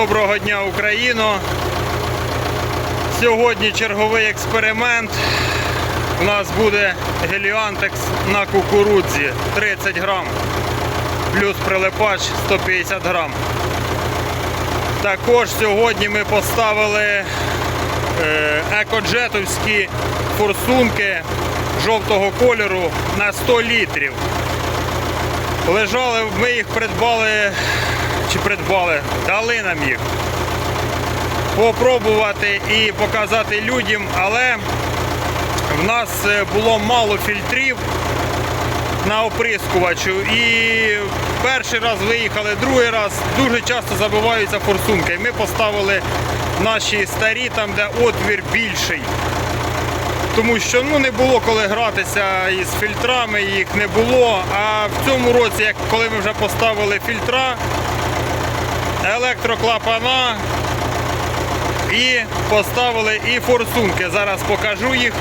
Доброго дня, Україно! Сьогодні черговий експеримент. У нас буде геліантекс на кукурудзі 30 грам, плюс прилипач 150 грам. Також сьогодні ми поставили е, екоджетовські форсунки жовтого кольору на 100 літрів. Лежали, ми їх придбали, чи придбали, дали нам їх. Попробувати і показати людям, але в нас е, було мало фільтрів на оприскувачу. І перший раз виїхали, другий раз дуже часто забиваються форсунки. Ми поставили наші старі, там де отвір більший. Тому що ну, не було коли гратися із фільтрами, їх не було. А в цьому році, коли ми вже поставили фільтра, електроклапана і поставили і форсунки. Зараз покажу їх.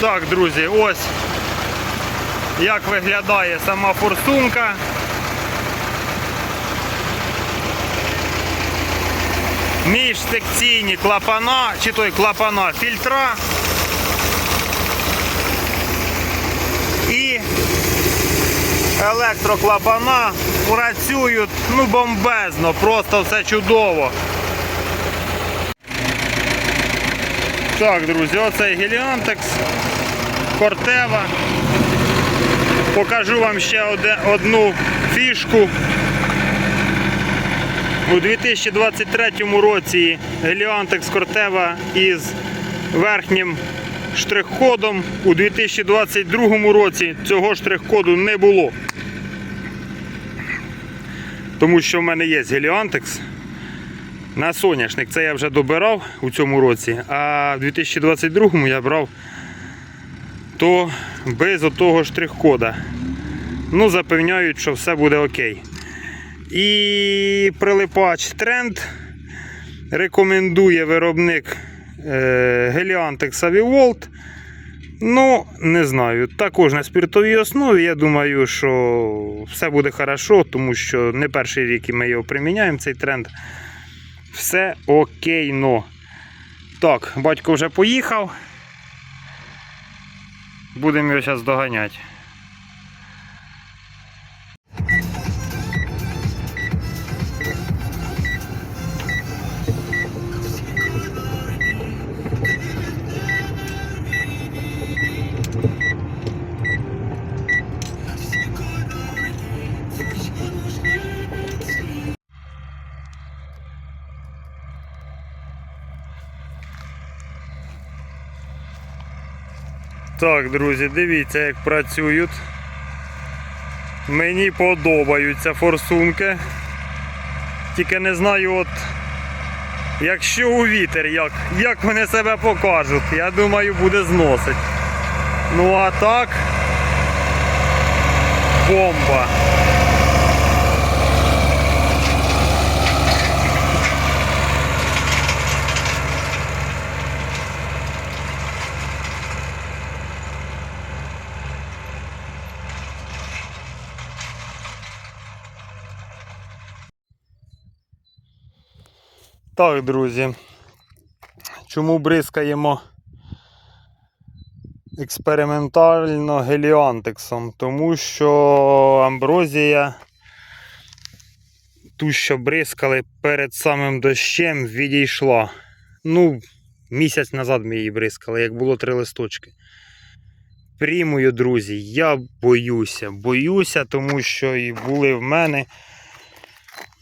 Так, друзі, ось як виглядає сама форсунка. Міжсекційні клапана, чи той клапана фільтра. І електроклапана працюють ну бомбезно, просто все чудово. Так, друзі, оцей геліантекс, Кортева. Покажу вам ще одну фішку. У 2023 році Геліантекс Кортева із верхнім штрих-кодом. У 2022 році цього штрих-коду не було. Тому що в мене є Геліантекс на соняшник. Це я вже добирав у цьому році, а в 2022 я брав то без отого штрих-кода. Ну, запевняють, що все буде окей. І прилипач тренд рекомендує виробник е, Heliantex Avivolt. Ну, не знаю, також на спиртовій основі. Я думаю, що все буде хорошо, тому що не перший рік і ми його приміняємо, цей тренд. Все окейно. Так, батько вже поїхав. Будемо його зараз доганяти. Так, друзі, дивіться, як працюють. Мені подобаються форсунки. Тільки не знаю, от якщо у вітер, як, як вони себе покажуть, я думаю, буде зносить. Ну а так бомба. Так, друзі. Чому бризкаємо експериментально геліантексом? Тому що амброзія, ту, що бризкали перед самим дощем, відійшла. Ну, місяць назад ми її бризкали, як було три листочки. Прімую, друзі, я боюся. Боюся, тому що і були в мене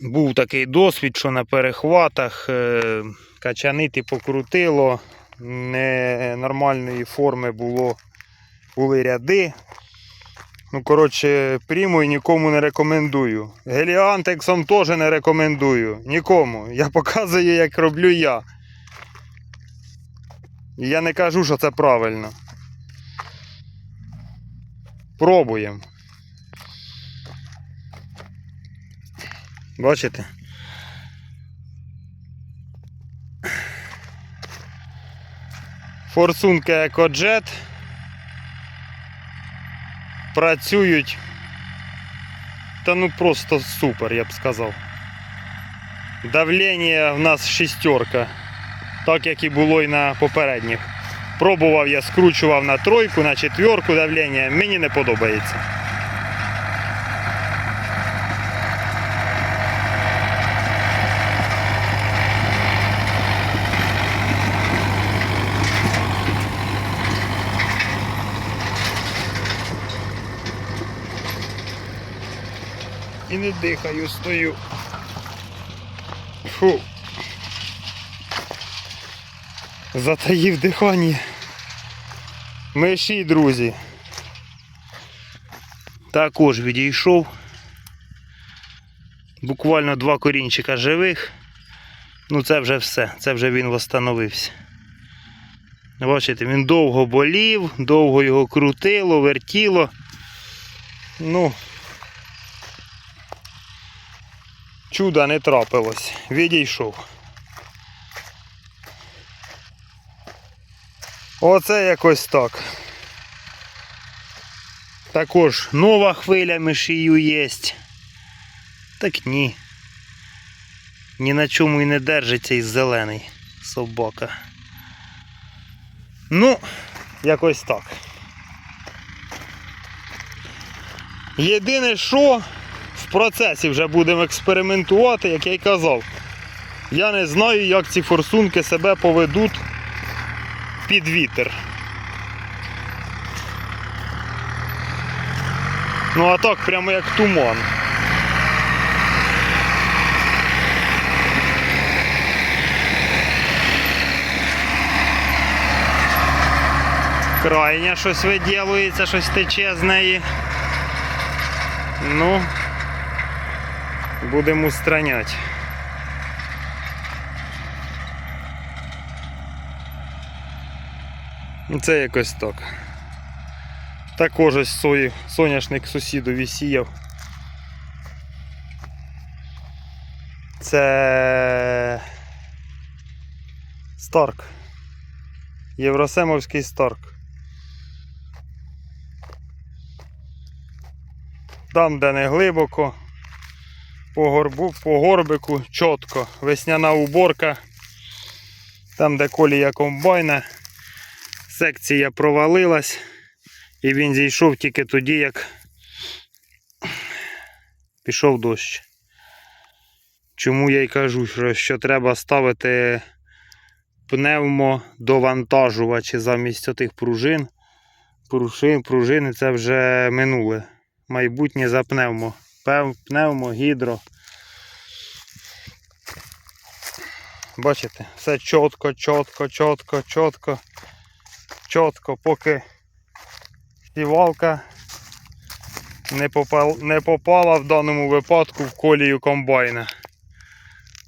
був такий досвід, що на перехватах е, качанити покрутило, ненормальної форми було, були ряди. Ну, коротше, прімою нікому не рекомендую. Геліантексом теж не рекомендую. Нікому. Я показую, як роблю я. Я не кажу, що це правильно. Пробуємо. Бачите? Форсунки EcoJet працюють та ну просто супер, я б сказав. Давлення в нас шістерка, так як і було і на попередніх. Пробував я, скручував на тройку, на четверку давлення, мені не подобається. І не дихаю, стою. Фу. Затаїв дихання. Миші, друзі. Також відійшов. Буквально два корінчика живих. Ну це вже все. Це вже він встановився. Бачите, він довго болів, довго його крутило, вертіло. Ну, чуда не трапилось. Відійшов. Оце якось так. Також нова хвиля мишію є. Так ні. Ні на чому і не держиться і зелений собака. Ну, якось так. Єдине, що в процесі вже будемо експериментувати, як я й казав. Я не знаю, як ці форсунки себе поведуть під вітер. Ну а так прямо як туман. Крайня щось виділується, щось тече з неї. Ну, будемо устраняти. Ну, Це якось так. Також ось сої, соняшник сусідові сіяв. Це Старк. Євросемовський Старк. Там, де не глибоко, по горбу, по горбику чітко. Весняна уборка. Там, де колія комбайна, секція провалилась. І він зійшов тільки тоді, як пішов дощ. Чому я й кажу, що, треба ставити пневмодовантажувачі замість отих пружин. Пружин, пружини це вже минуле. Майбутнє за пневмо. Пневмо, гідро. Бачите, все чітко, чітко, чітко, чітко, чітко, поки сівалка не попала, не попала в даному випадку в колію комбайна.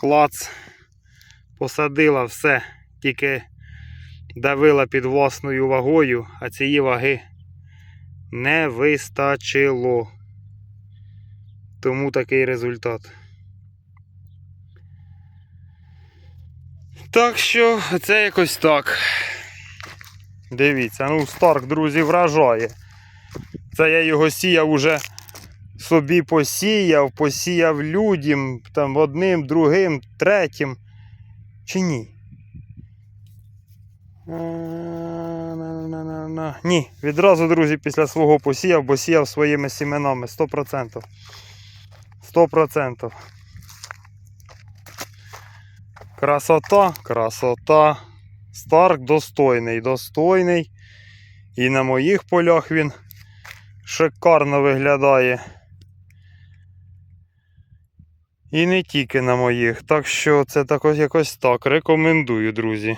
Клац посадила все, тільки давила під власною вагою, а цієї ваги не вистачило. Тому такий результат. Так що це якось так. Дивіться, ну Старк, друзі, вражає. Це я його сіяв уже собі посіяв, посіяв людям, там одним, другим, третім. Чи ні? Ні, відразу, друзі, після свого посіяв, бо сіяв своїми сіменами 100%. 100%. Красота, красота. Старк достойний, достойний. І на моїх полях він шикарно виглядає. І не тільки на моїх. Так що це так ось якось так. Рекомендую, друзі.